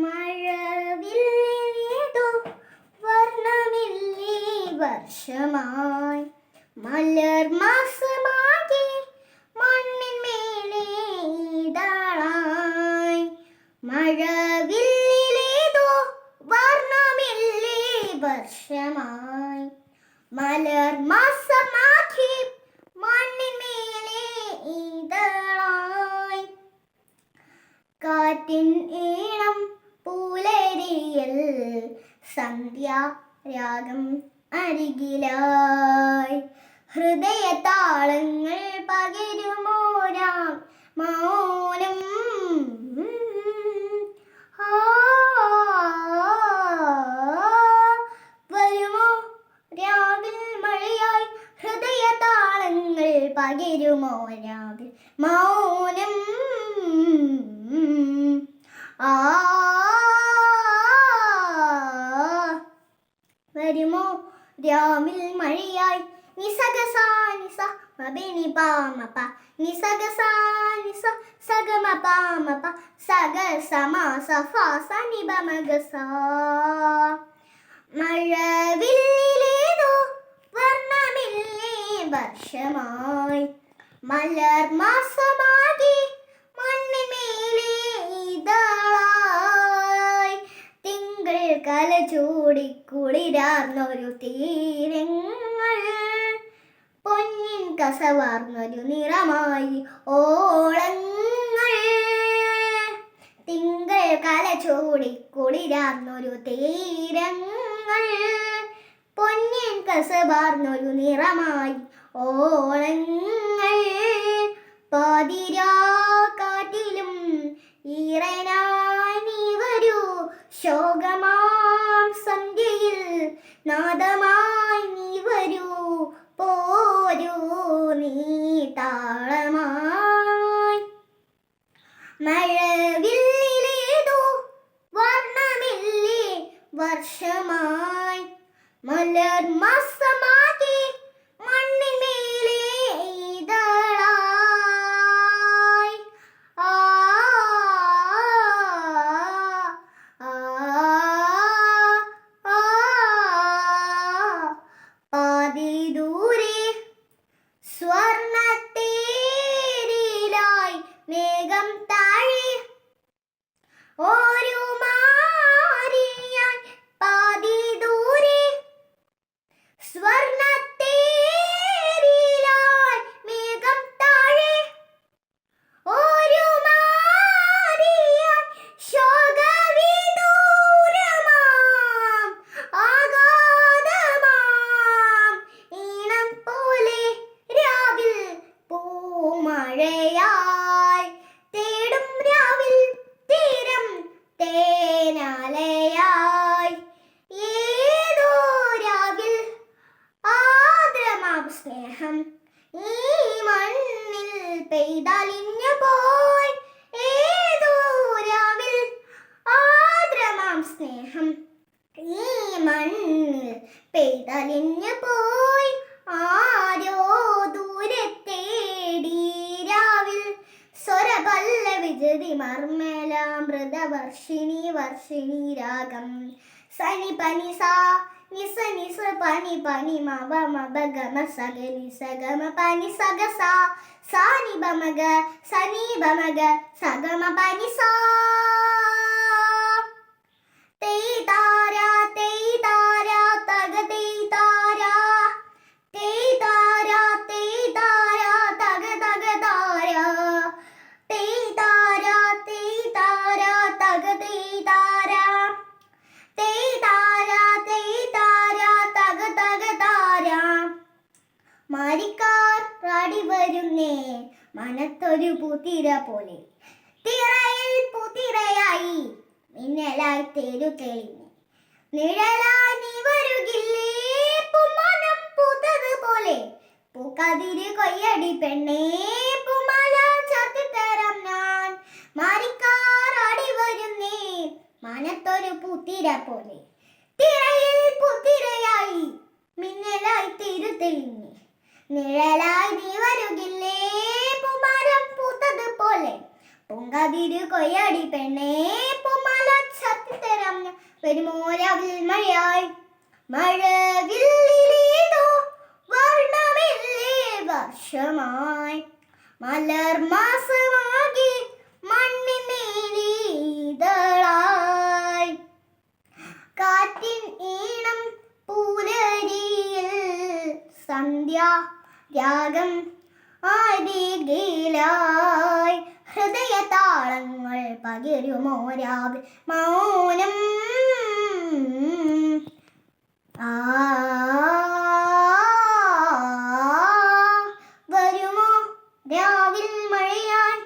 മഴവില്ലേതോ വർണമില്ലേ വർഷമായി. മലർ മാസമാകെ മണ്ണിന്മേലെ ഇതാളായി മഴവില്ലേതോ വർണമില്ലേ വർഷമായി. മലർ മണ്ണിൻ മണ്ണിന്മേലെ ഇതളായി കാറ്റിൻ ഈണം സന്ധ്യ രാഗം അരികിലായി. ഹൃദയ താളങ്ങൾ പകരുമോരാം മൗനം. വരുമോ? രാവിൽ മഴയായി ഹൃദയ താളങ്ങൾ പകരുമോ രാവിൽ? മൗനം വരുമോ? രാമിൽ മഴയായി. നിസഗസ നിസ മബിനി പാമപ നിസഗസ നിസ സഗമ പാമപ സഗ സമ സഫ സനി ബമഗസ മഴവില്ലേതോ വർണമില്ലേ വർഷമായി. മലർ മാസമാകെ മണ്ണിമേലെ ഇതാളായി തിങ്കൾ കല ചൂടി കുളിരാർന്നൊരു തീരങ്ങൾ പൊന്നിൻ കസവാർന്നൊരു നിറമായി ഓളങ്ങൾ തിങ്കൾ കല ചൂടിക്കുളിരാർന്നൊരു തീരങ്ങൾ. പൊന്നിൻ കസവാർന്നൊരു നിറമായി ഓളങ്ങൾ പാതിരാ കാറ്റിലും വരൂ ശോകമാം സന്ധ്യയിൽ നാദമായി മലർ മാസമാകെ പെയ്തലിഞ്ഞു പോയി. ആരോ ദൂരത്തേടി. രാവിൽ സ്വരപല്ല വിജതി മർമ്മലാമൃത വർഷിണി രാഗം. സനി പനി സാ നിസ നിസ പനി പനി മവ മബ ഗമ സഗ നിസ ഗമ പനി സഗ സാ. സാനി ബമഗ സനി ബമഗ സഗമ പനി സാ. തേ താര തേ താര തഗ മനത്തൊരു പുതിര പോലെ. തിറയിൽ പുതിരയായി മിന്നലായി തേരു തെളിഞ്ഞ് നിഴലായി നീ വരുകില്ലേ? പുമനം പൂത്തതുപോലെ പൂക്കതിര് കൊയ്യടി പെണ്ണേ. പുമല പോലെ. നിഴലായി നീ വരുകില്ലേ? പൂങ്കതിര് കൊയ്യടി പെണ്ണേ. പുമല വരുമോ രാവിൽ മഴയായി. മഴവില്ലിലേതോ വർണമില്ലേ വർഷമായി. മലർ മാസമാകി മണ്ണിനീതളായി കാറ്റിൻ ഈണം പൂരരിയിൽ സന്ധ്യ രാഗം ആദികയിലായി ഹൃദയ താളങ്ങൾ പകരുമോ രാവിൽ മൗനം. ആ വരുമോ രാവിൽ മഴയാൻ?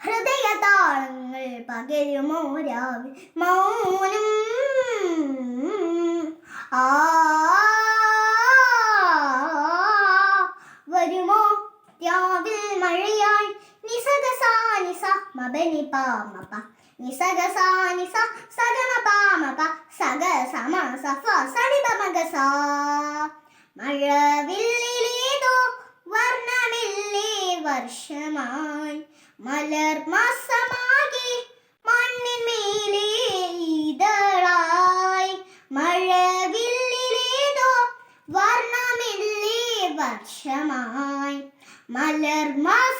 ഹൃദയ താളങ്ങൾ രാവിൽ? മൗനം. ആ വരുമോ രാവിൽ മഴയായി നിസക സാ നിസ മബനി പാമപ നിസക സാ നിസ സഗമ പാമപ സഗ സമ സഫ സണിപ മഗ സാ മഴവില്ലിലേതോ വർണമില്ലേ വർഷമായി മലർ മാസമാകെ മണ്ണിന്മേലെ ഇതളായി മഴവില്ലിലേതോ വർണമില്ലേ വർഷമായി മലർ മാസമായി